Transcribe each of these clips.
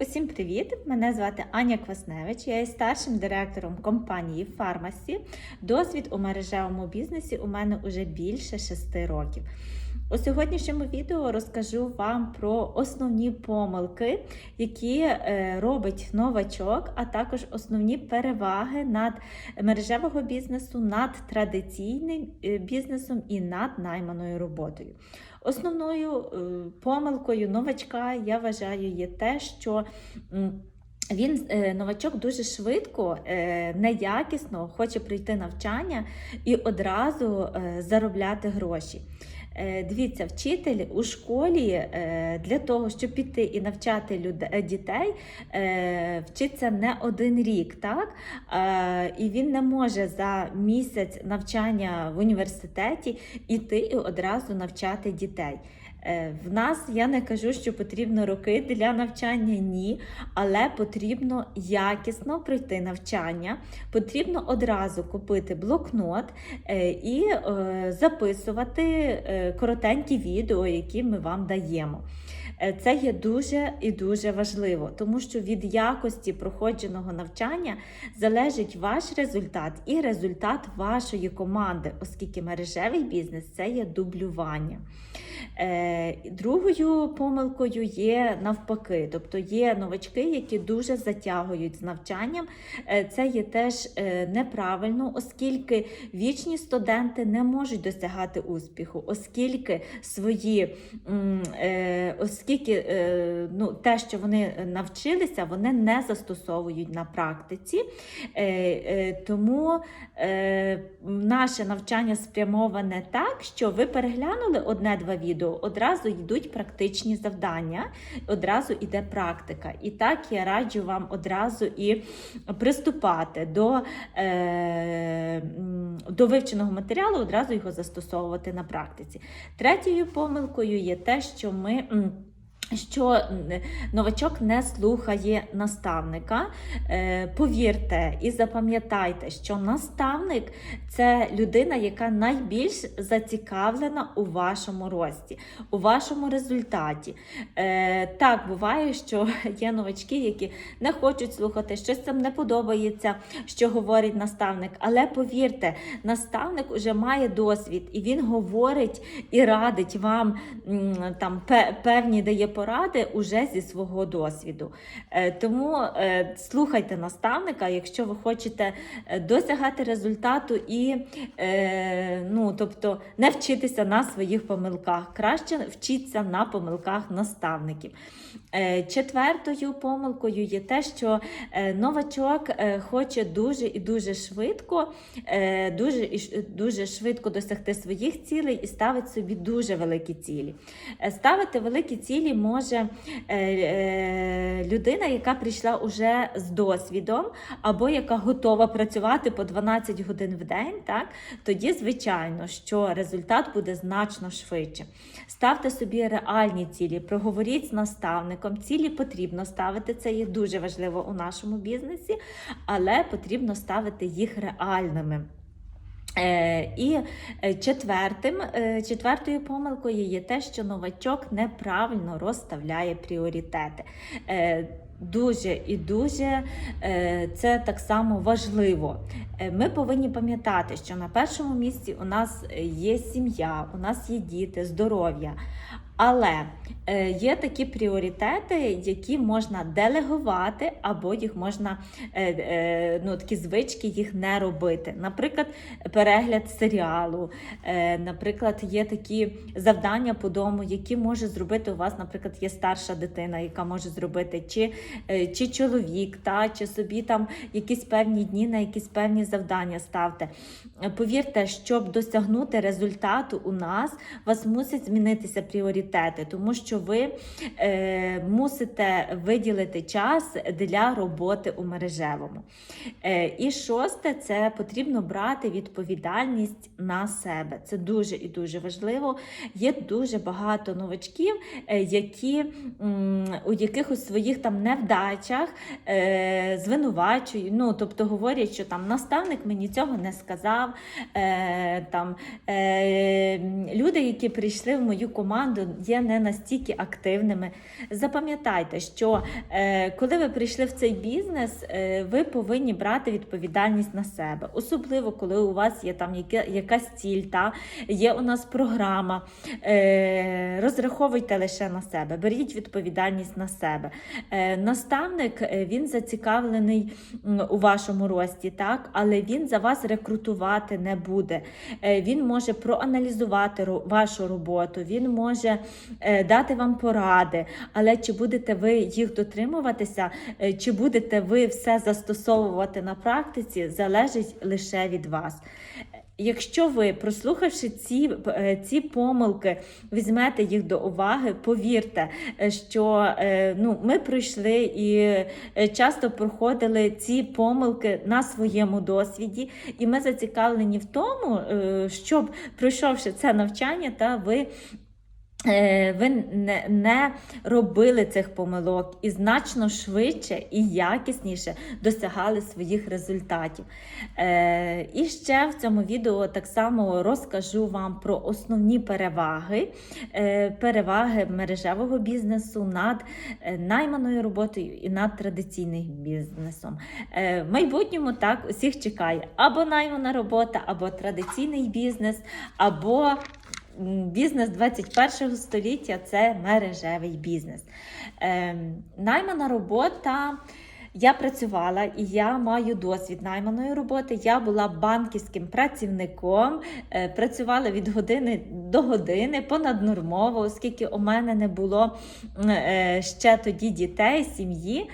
Усім привіт! Мене звати Аня Квасневич. Я є старшим директором компанії Фармасі. Досвід у мережевому бізнесі у мене вже більше 6 років. У сьогоднішньому відео розкажу вам про основні помилки, які е, робить новачок, а також основні переваги над мережевого бізнесу, над традиційним е, бізнесом і над найманою роботою. Основною е, помилкою новачка я вважаю є те, що він новачок дуже швидко, неякісно хоче пройти навчання і одразу заробляти гроші. Е, Дивіться, вчитель у школі е, для того, щоб піти і навчати люд- е, дітей, е, вчиться не один рік, так? І він не може за місяць навчання в університеті іти і одразу навчати дітей. Е, В нас я не кажу, що потрібно роки для навчання, ні, але потрібно якісно пройти навчання. Потрібно одразу купити блокнот е, і е, записувати коротенькі відео, які ми вам даємо. Е, Це є дуже і дуже важливо, тому що від якості проходженого навчання залежить ваш результат і результат вашої команди, оскільки мережевий бізнес це є дублювання. Е, Другою помилкою є навпаки, тобто є новачки, які дуже затягують з навчанням. Е, Це є теж неправильно, оскільки вічні студенти не можуть досягати успіху, оскільки свої, е, оскільки е, ну, те, що вони навчилися, вони не застосовують на практиці. Е, е, Тому е, наше навчання спрямоване так, що ви переглянули одне-два відео, одразу йдуть практичні завдання, одразу йде практика. І так я раджу вам одразу і приступати до, е, до вивченого матеріалу, одразу його застосовувати на практиці. Третьою помилкою є те, що ми. Що новачок не слухає наставника. Е, Повірте і запам'ятайте, що наставник це людина, яка найбільш зацікавлена у вашому рості, у вашому результаті. Е, Так, буває, що є новачки, які не хочуть слухати, щось там не подобається, що говорить наставник. Але повірте, наставник вже має досвід, і він говорить і радить вам там певні дає поради уже зі свого досвіду. Е, Тому е, слухайте наставника, якщо ви хочете е, досягати результату і ну, тобто, не вчитися на своїх помилках. Краще вчіться на помилках наставників. Четвертою помилкою є те, що новачок хоче дуже і дуже швидко, дуже і дуже швидко досягти своїх цілей і ставить собі дуже великі цілі. Ставити великі цілі може е, е, людина, яка прийшла уже з досвідом, або яка готова працювати по 12 годин в день, так тоді, звичайно, що результат буде значно швидше. Ставте собі реальні цілі, проговоріть з наставником. Цілі потрібно ставити, це є дуже важливо у нашому бізнесі, але потрібно ставити їх реальними. Е, і е, четвертим, е, четвертою помилкою є те, що новачок неправильно розставляє пріоритети. Дуже і дуже це так само важливо. Ми повинні пам'ятати, що на першому місці у нас є сім'я, у нас є діти, здоров'я. Але е, є такі пріоритети, які можна делегувати, або їх можна е, е, ну, такі звички їх не робити. Наприклад, перегляд серіалу. Наприклад, є такі завдання по дому, які може зробити у вас, наприклад, є старша дитина, яка може зробити, чи, чи чоловік, та, чи собі там якісь певні дні на якісь певні завдання ставте. Повірте, щоб досягнути результату у нас, у вас мусять змінитися пріоритети, тому що ви е, мусите виділити час для роботи у мережевому. Е, і шосте, це потрібно брати відповідальність на себе. Це дуже і дуже важливо. Є дуже багато новачків, е, які у якихось своїх там невдачах е, звинувачують. Ну, тобто говорять, що там наставник мені цього не сказав. Е, там, е, люди, які прийшли в мою команду, є не настільки активними. Запам'ятайте, що е, коли ви прийшли в цей бізнес, е, ви повинні брати відповідальність на себе, особливо коли у вас є там яке, якась ціль, та є у нас програма. Е, розраховуйте лише на себе, беріть відповідальність на себе. Е, наставник е, він зацікавлений у вашому рості, так, але він за вас рекрутувати не буде. Е, він може проаналізувати вашу роботу, він може дати вам поради, але чи будете ви їх дотримуватися, е, чи будете ви все застосовувати на практиці, залежить лише від вас. Якщо ви, прослухавши ці, е, ці помилки, візьмете їх до уваги, повірте, е, що е, ну, ми пройшли і е, часто проходили ці помилки на своєму досвіді, і ми зацікавлені в тому, е, щоб пройшовши це навчання, та ви. Е, Ви не, не робили цих помилок і значно швидше і якісніше досягали своїх результатів. Е, і ще в цьому відео так само розкажу вам про основні переваги, е, переваги мережевого бізнесу над е, найманою роботою і над традиційним бізнесом. Е, в майбутньому так усіх чекає або наймана робота, або традиційний бізнес, або Бізнес 21 століття це мережевий бізнес. Ем, наймана робота. Я працювала і я маю досвід найманої роботи. Я була банківським працівником, е, працювала від години до години понаднормово, оскільки у мене не було е, ще тоді дітей, сім'ї.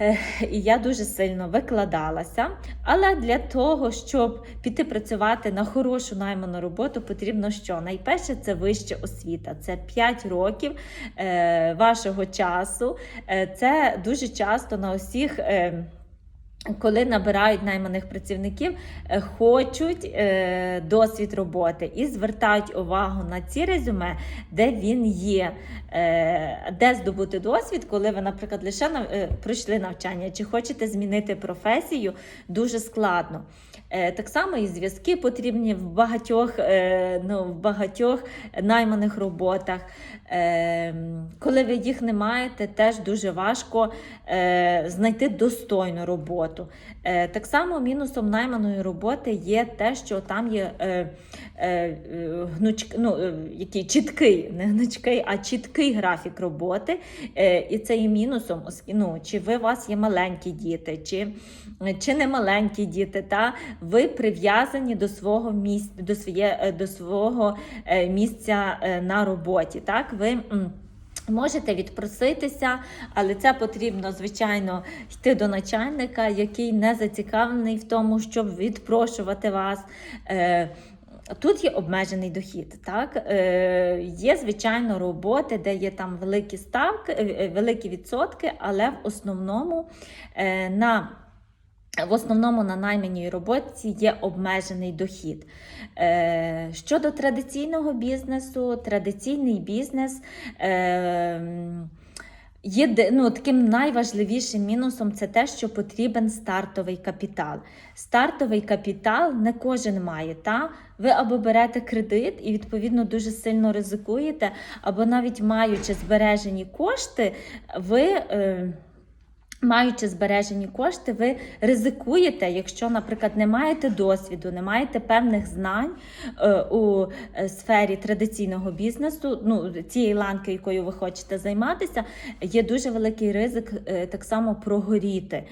Е, І я дуже сильно викладалася. Але для того, щоб піти працювати на хорошу найману роботу, потрібно що? Найперше, це вища освіта. Це 5 років е, вашого часу. Е, це дуже часто на усіх. Коли набирають найманих працівників, е, хочуть е, досвід роботи і звертають увагу на ці резюме, де він є, е, де здобути досвід, коли ви, наприклад, лише пройшли навчання, чи хочете змінити професію, дуже складно. Так само і зв'язки потрібні в багатьох, ну, в багатьох найманих роботах. Коли ви їх не маєте, теж дуже важко знайти достойну роботу. Е, Так само мінусом найманої роботи є те, що там є е, е, гнуч, ну, який чіткий, не гнучкий, а чіткий графік роботи. І це є мінусом, ну, чи ви у вас є маленькі діти, чи, чи не маленькі діти, та ви прив'язані до свого місця, до, своє, до свого місця на роботі. Так? Ви Можете відпроситися, але це потрібно, звичайно, йти до начальника, який не зацікавлений в тому, щоб відпрошувати вас. Е, Тут є обмежений дохід. Так? Е, є, звичайно, роботи, де є там великі ставки, е, великі відсотки, але в основному на в основному на найманій роботі є обмежений дохід. Е, щодо традиційного бізнесу, традиційний бізнес. Е, Є ну, таким найважливішим мінусом це те, що потрібен стартовий капітал. Стартовий капітал не кожен має. Та? Ви або берете кредит і відповідно дуже сильно ризикуєте, або навіть маючи збережені кошти, ви. Маючи збережені кошти, ви ризикуєте, якщо, наприклад, не маєте досвіду, не маєте певних знань е, у е, сфері традиційного бізнесу, ну цієї ланки, якою ви хочете займатися, є дуже великий ризик е, так само прогоріти.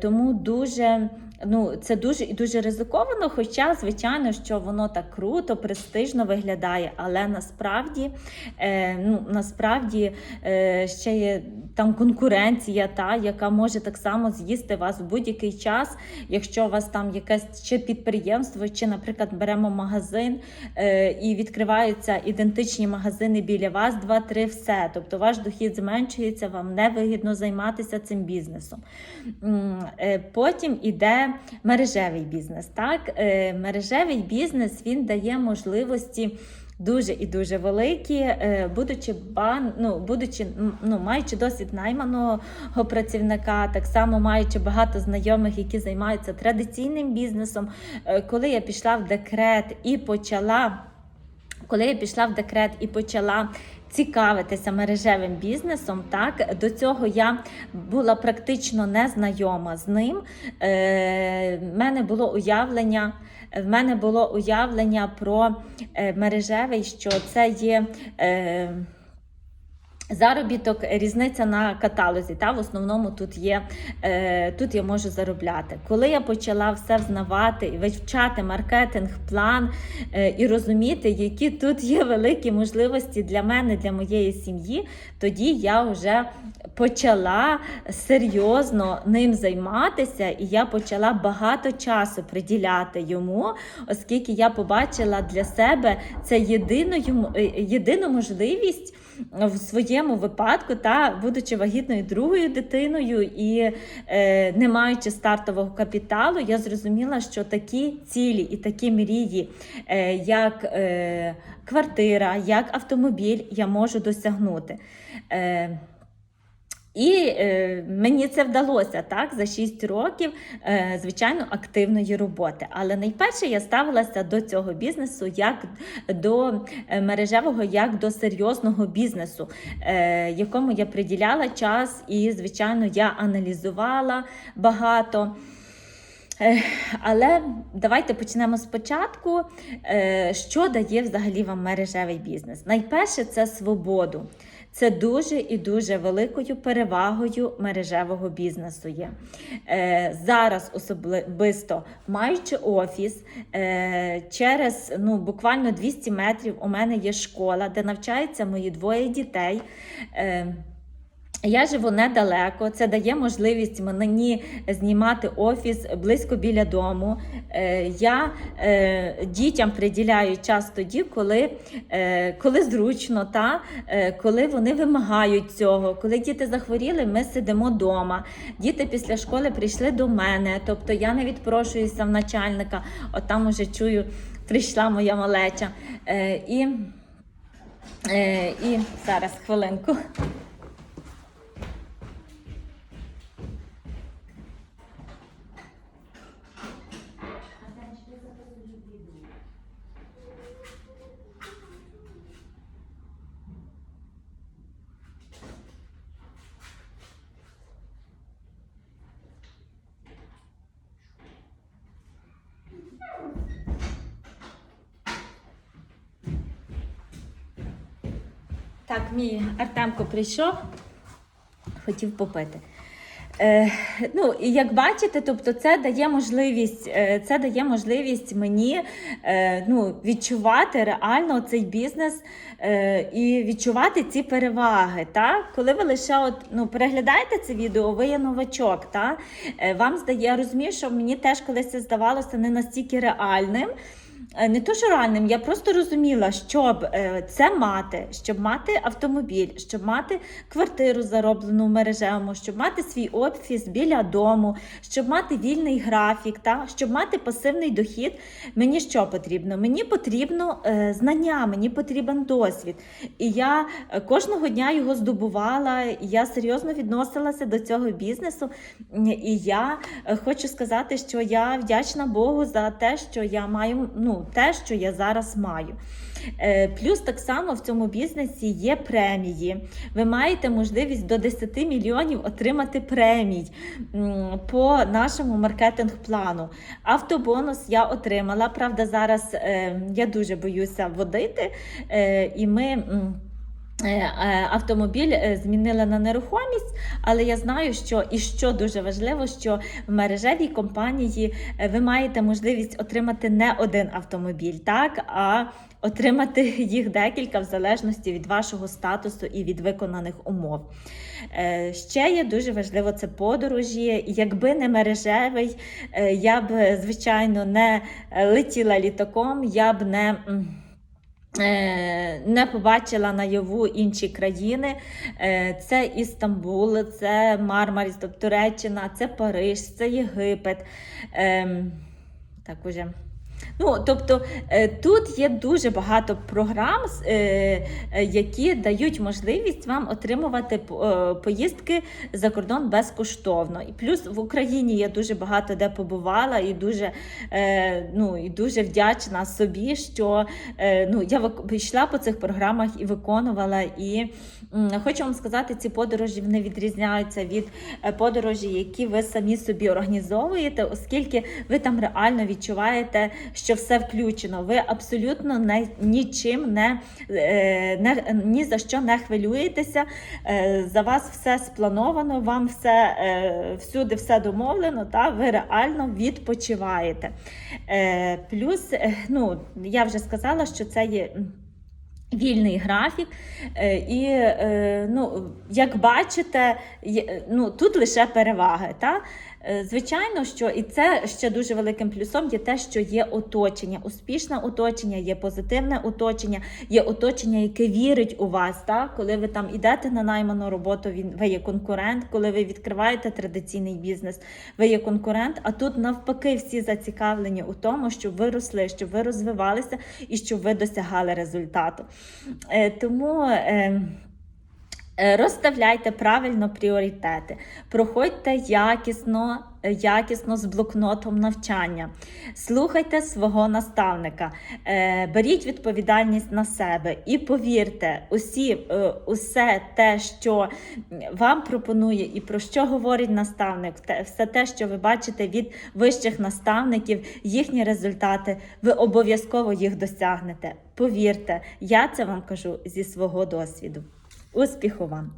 Тому дуже. Ну, це дуже і дуже ризиковано, хоча, звичайно, що воно так круто, престижно виглядає, але насправді, е, ну, насправді е, ще є там конкуренція, та, яка може так само з'їсти вас в будь-який час, якщо у вас там якесь чи підприємство, чи, наприклад, беремо магазин е, і відкриваються ідентичні магазини біля вас, два-три, все. Тобто ваш дохід зменшується, вам невигідно займатися цим бізнесом. Е, Потім іде мережевий бізнес. Так? Е, Мережевий бізнес він дає можливості. Дуже і дуже великі, е, будучи бан, ну, будучи ну, маючи досвід найманого працівника, так само маючи багато знайомих, які займаються традиційним бізнесом. Е, Коли я пішла в декрет і почала. Коли я пішла в декрет і почала цікавитися мережевим бізнесом. Так, до цього я була практично незнайома з ним. Е, в мене було уявлення. В мене було уявлення про е, мережевий, що це є. Е, Заробіток, різниця на каталозі. Та в основному тут є е, тут я можу заробляти. Коли я почала все взнавати і вивчати маркетинг, план е, і розуміти, які тут є великі можливості для мене, для моєї сім'ї, тоді я вже почала серйозно ним займатися, і я почала багато часу приділяти йому, оскільки я побачила для себе це єдиною, е, єдину можливість в своєму випадку, та будучи вагітною другою дитиною і е, не маючи стартового капіталу, я зрозуміла, що такі цілі і такі мрії, е, як е, квартира, як автомобіль, я можу досягнути. Е, і е, мені це вдалося так за 6 років, е, звичайно, активної роботи. Але найперше я ставилася до цього бізнесу як до е, мережевого, як до серйозного бізнесу, е, якому я приділяла час, і, звичайно, я аналізувала багато. Е, Але давайте почнемо спочатку. Е, Що дає взагалі вам мережевий бізнес? Найперше це свободу. Це дуже і дуже великою перевагою мережевого бізнесу є. Е, зараз особисто маючи офіс, е, через ну, буквально 200 метрів у мене є школа, де навчаються мої двоє дітей. Е, я живу недалеко, це дає можливість мені знімати офіс близько біля дому. Е, Я е, дітям приділяю час тоді, коли е, коли зручно, та, коли вони вимагають цього. Коли діти захворіли, ми сидимо вдома. Діти після школи прийшли до мене, тобто я не відпрошуюся в начальника, от там уже чую, прийшла моя малеча. І, І зараз хвилинку. Так, мій Артемко прийшов, хотів попити. Е, ну, як бачите, тобто це дає можливість, е, це дає можливість мені е, ну, відчувати реально цей бізнес е, і відчувати ці переваги. Та? Коли ви лише от, ну, переглядаєте це відео, ви є новачок. Та? Е, вам здає, я розумію, що мені теж колись це здавалося не настільки реальним. Е, Не то, що ранним, я просто розуміла, щоб е, це мати, щоб мати автомобіль, щоб мати квартиру зароблену в мережевому, щоб мати свій офіс біля дому, щоб мати вільний графік, та, щоб мати пасивний дохід. Мені що потрібно? Мені потрібно е, знання, мені потрібен досвід. І я кожного дня його здобувала, я серйозно відносилася до цього бізнесу. І я хочу сказати, що я вдячна Богу за те, що я маю. ну, те, що я зараз маю. Е, Плюс так само в цьому бізнесі є премії. Ви маєте можливість до 10 мільйонів отримати премій по нашому маркетинг-плану. Автобонус я отримала. Правда, зараз е, я дуже боюся водити, е, і ми. Е, е, Автомобіль е, змінили на нерухомість, але я знаю, що і що дуже важливо, що в мережевій компанії ви маєте можливість отримати не один автомобіль, так а отримати їх декілька в залежності від вашого статусу і від виконаних умов. Ще є дуже важливо це подорожі. Якби не мережевий, я б звичайно не летіла літаком, я б не. Е, Не побачила наяву інші країни. Е, Це Істамбул, це Мармаріс, тобто Туреччина, це Париж, це Єгипет. Ем, Так уже. Ну, тобто е, тут є дуже багато програм, е, е, які дають можливість вам отримувати поїздки за кордон безкоштовно. І плюс в Україні я дуже багато де побувала і дуже, ну, і дуже вдячна собі, що ну, я йшла по цих програмах і виконувала. І хочу вам сказати, ці подорожі вони відрізняються від подорожі, які ви самі собі організовуєте, оскільки ви там реально відчуваєте, що все включено. Ви абсолютно не, нічим не, е, не ні за що не хвилюєтеся. Е, За вас все сплановано, вам все е, всюди все домовлено, та ви реально відпочиваєте. Плюс, ну я вже сказала, що це є. Вільний графік, і ну, як бачите, ну, тут лише переваги. Та? Е, Звичайно, що і це ще дуже великим плюсом є те, що є оточення, успішне оточення, є позитивне оточення, є оточення, яке вірить у вас. Та? Коли ви там йдете на найману роботу, він ви є конкурент. Коли ви відкриваєте традиційний бізнес, ви є конкурент. А тут навпаки всі зацікавлені у тому, щоб ви росли, щоб ви розвивалися і щоб ви досягали результату. Е, Тому. Е, Розставляйте правильно пріоритети, проходьте якісно, е, якісно з блокнотом навчання, слухайте свого наставника, е, беріть відповідальність на себе і повірте, усі, усе те, що вам пропонує і про що говорить наставник, все те, що ви бачите від вищих наставників, їхні результати, ви обов'язково їх досягнете. Повірте, я це вам кажу зі свого досвіду. Успіху вам!